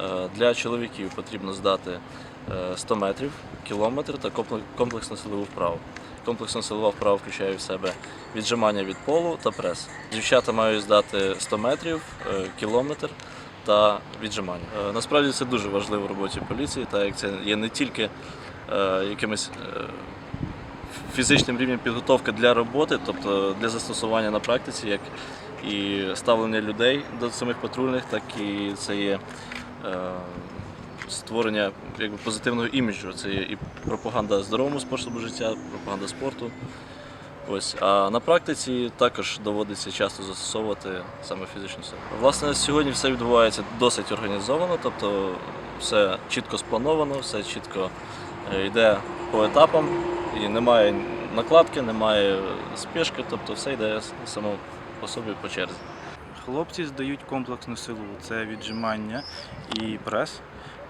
Е, Для чоловіків потрібно здати е, 100 метрів, кілометр та компле- комплексну силову вправу. Комплексна силова вправа включає в себе віджимання від полу та прес. Дівчата мають здати 100 метрів, е, кілометр та віджимання. Е, Насправді це дуже важливо в роботі поліції, так як це є не тільки е, якимось е, фізичним рівнем підготовки для роботи, тобто для застосування на практиці, як і ставлення людей до самих патрульних, так і це є е, створення якби, позитивного іміджу. Це є і пропаганда здоровому способу життя, пропаганда спорту. Ось, а на практиці також доводиться часто застосовувати саме фізичну силу. Власне, сьогодні все відбувається досить організовано, тобто все чітко сплановано, все чітко е, йде по етапам і немає накладки, немає спішки, тобто все йде само по собі по черзі. Хлопці здають комплексну силу. Це віджимання і прес.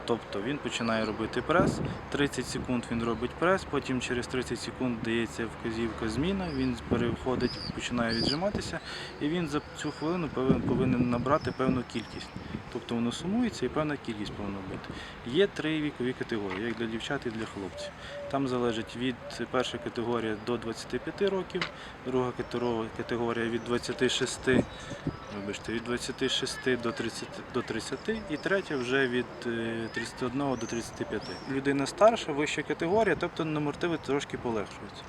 Тобто він починає робити прес, 30 секунд він робить прес, потім через 30 секунд дається вказівка зміна, він переходить, починає віджиматися, і він за цю хвилину повинен, набрати певну кількість. Тобто воно сумується і певна кількість повинна бути. Є три вікові категорії, як для дівчат і для хлопців. Там залежить від перша категорія до 25 років, друга категорія від 26 Вибачте, від 26 до 30, до 30 і третя вже від е, 31 до 35. Людина старша, вища категорія, тобто нормативи трошки полегшуються.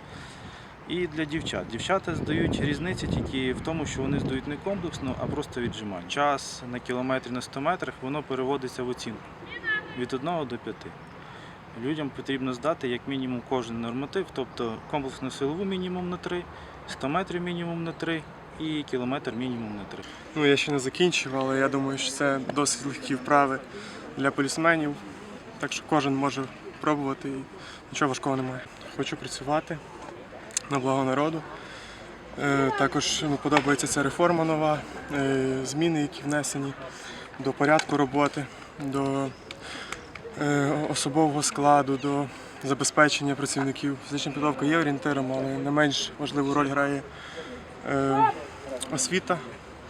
І для дівчат. Дівчата здають різниці тільки в тому, що вони здають не комплексно, а просто віджимання. Час на кілометрі на 100 метрах воно переводиться в оцінку від 1 до 5. Людям потрібно здати як мінімум кожен норматив, тобто комплексну силову мінімум на 3, 100 метрів мінімум на 3 і кілометр мінімум на 3. Ну, я ще не закінчив, але я думаю, що це досить легкі вправи для полісменів. Так що кожен може пробувати і нічого важкого немає. Хочу працювати на благо народу. Е, Також ну, подобається ця реформа нова, е, зміни, які внесені до порядку роботи, до е, особового складу, до забезпечення працівників. Фізична підготовка є орієнтиром, але не менш важливу роль грає освіта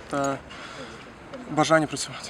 та бажання працювати.